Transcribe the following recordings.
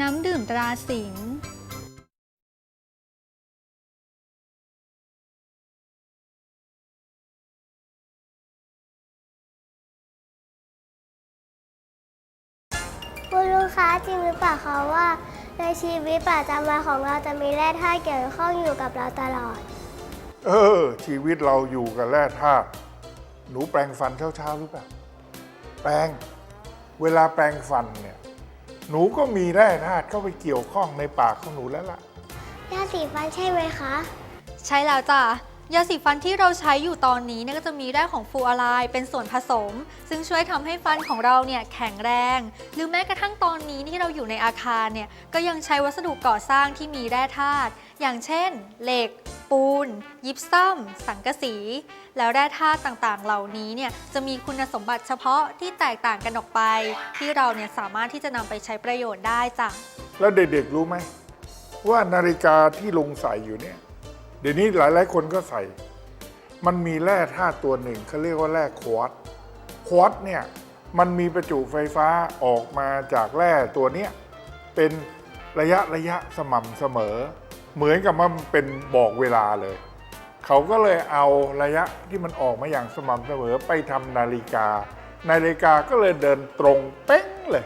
น้ำดื่มตราสิงห์คุณลุงคะจริงหรือเปล่าคะว่า ในชีวิตประจำวันของเราจะมีแร่ธาตุเกี่ยวข้องอยู่กับเราตลอด เออ ชีวิตเราอยู่กับแร่ธาตุหนูแปรงฟันเช้าๆหรือเปล่า แปรงเวลาแปรงฟันเนี่ย หนูก็มีแร่ธาตุเข้าไปเกี่ยวข้องในปากของหนูแล้วล่ะ ยาสีฟันใช่ไหมคะ ใช่แล้วจ้ะยาสีฟันที่เราใช้อยู่ตอนนี้เนี่ยก็จะมีแร่ของฟลูออไรด์เป็นส่วนผสม ซึ่งช่วยทำให้ฟันของเราเนี่ยแข็งแรง หรือแม้กระทั่งตอนนี้ที่เราอยู่ในอาคารเนี่ยก็ยังใช้วัสดุก่อสร้างที่มีแร่ธาตุอย่างเช่น เหล็ก ปูน ยิปซัม สังกะสี แล้วแร่ธาตุต่างๆ เหล่านี้เนี่ยจะมีคุณสมบัติเฉพาะที่แตกต่างกันออกไป ที่เราเนี่ยสามารถที่จะนำไปใช้ประโยชน์ได้จ้ะแล้วเด็กๆรู้ไหม ว่านาฬิกาที่ลุงใส่อยู่เนี่ยเดี๋ยวนี้หลายๆ คนก็ใส่ มันมีแร่ธาตุตัวหนึ่งเขาเรียกว่าแร่ควอตซ์ควอตซ์เนี่ยมันมีประจุไฟฟ้าออกมาจากแร่ตัวเนี้ยเป็นระยะระยะสม่ำเสมอ เหมือนกับมันเป็นบอกเวลาเลย เขาก็เลยเอาระยะที่มันออกมาอย่างสม่ำเสมอไปทำนาฬิกา นาฬิกาก็เลยเดินตรงเป๊ะเลย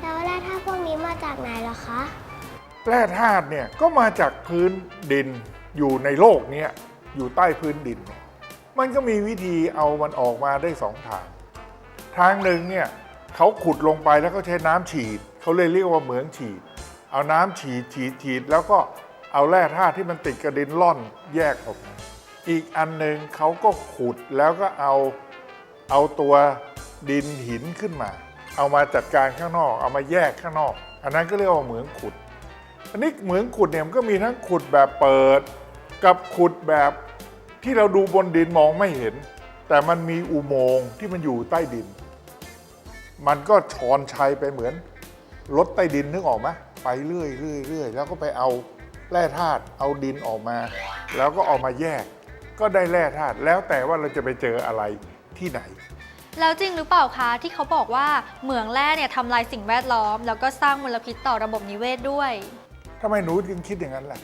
แล้วแร่ธาตุพวกนี้มาจากไหนเหรอคะแร่ธาตุเนี่ยก็มาจากพื้นดินอยู่ในโลกเนี้ยอยู่ใต้พื้นดินเนี่ยมันก็มีวิธีเอามันออกมาได้สองทาง ทางหนึ่งเนี่ยเขาขุดลงไปแล้วก็ใช้น้ำฉีด เขาเลยเรียกว่าเหมืองฉีด เอาน้ำฉีดฉีดฉีดแล้วก็ เอาแร่ธาตุที่มันติดกระดินล่อนแยกออกมาอีกอันหนึ่งเขาก็ขุดแล้วก็เอาเอาตัวดินหินขึ้นมา เอามาจัดการข้างนอก เอามาแยกข้างนอก อันนั้นก็เรียกว่าเหมืองขุด อันนี้เหมืองขุดเนี่ยมันก็มีทั้งขุดแบบเปิด กับขุดแบบที่เราดูบนดินมองไม่เห็น แต่มันมีอุโมงค์ที่มันอยู่ใต้ดิน มันก็ชอนชัยไปเหมือนรถใต้ดินนึกออกไหมไปเรื่อยเรื่อยเรื่อยแล้วก็ไปเอา แร่ธาตุเอาดินออกมา แล้วก็เออกมาแยก ก็ได้แร่ธาตุแล้วแต่ว่าเราจะไปเจออะไรที่ไหน แล้วจริงหรือเปล่าคะที่เขาบอกว่าเหมืองแร่เนี่ยทำลายสิ่งแวดล้อม แล้วก็สร้างมลพิษต่อระบบนิเวศด้วยทำไมหนูจึงคิดอย่างนั้นล่ะ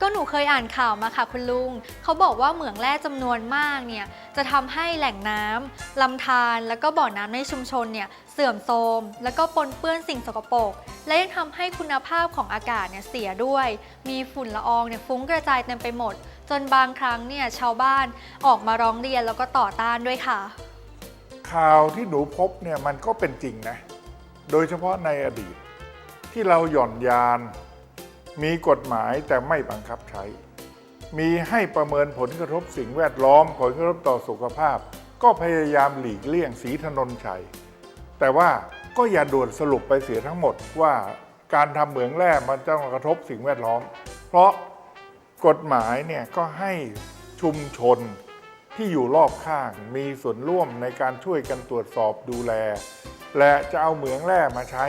ก็หนูเคยอ่านข่าวมาค่ะคุณลุง เขาบอกว่าเหมืองแร่จำนวนมากเนี่ยจะทำให้แหล่งน้ำลำธารแล้วก็บ่อน้ำในชุมชนเนี่ย เสื่อมโทรมแล้วก็ปนเปื้อนสิ่งสกปรกและยังทำให้คุณภาพของอากาศเนี่ยเสียด้วย มีฝุ่นละอองเนี่ยฟุ้งกระจายเต็มไปหมด จนบางครั้งเนี่ยชาวบ้านออกมาร้องเรียนแล้วก็ต่อต้านด้วยค่ะ ข่าวที่หนูพบเนี่ยมันก็เป็นจริงนะ โดยเฉพาะในอดีต ที่เราหย่อนยาน มีกฎหมายแต่ไม่บังคับใช้ มีให้ประเมินผลกระทบสิ่งแวดล้อมผลกระทบต่อสุขภาพ ก็พยายามหลีกเลี่ยงสีถนนชัย แต่ว่าก็อย่าด่วนสรุปไปเสียทั้งหมดว่าการทำเหมืองแร่มันจะกระทบสิ่งแวดล้อม เพราะกฎหมายเนี่ยก็ให้ชุมชนที่อยู่รอบข้างมีส่วนร่วมในการช่วยกันตรวจสอบดูแล และจะเอาเหมืองแร่มาใช้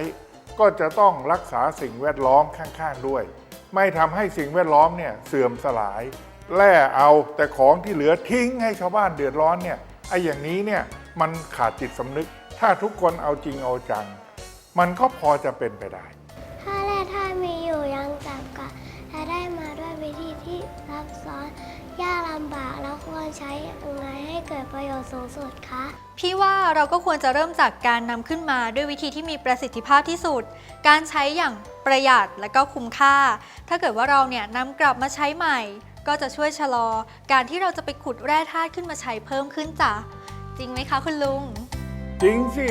ก็จะต้องรักษาสิ่งแวดล้อมข้างๆด้วย ไม่ทำให้สิ่งแวดล้อมเนี่ยเสื่อมสลาย แร่เอาแต่ของที่เหลือทิ้งให้ชาวบ้านเดือดร้อนเนี่ยไอ้อย่างนี้เนี่ยมันขาดจิตสำนึก ถ้าทุกคนเอาจริงเอาจัง มันก็พอจะเป็นไปได้ ถ้าแร่ธาตุมีอยู่ยังจำกัดและได้มาด้วยวิธีที่ซับซ้อนยากลำบากแล้วควรใช้ยังไงให้เกิดประโยชน์สูงสุดคะ พี่ว่าเราก็ควรจะเริ่มจากการนำขึ้นมาด้วยวิธีที่มีประสิทธิภาพที่สุด การใช้อย่างประหยัดและก็คุ้มค่า ถ้าเกิดว่าเราเนี่ยนำกลับมาใช้ใหม่ ก็จะช่วยชะลอ การที่เราจะไปขุดแร่ธาตุขึ้นมาใช้เพิ่มขึ้นจ้ะจริงไหมคะคุณลุง จริงสิ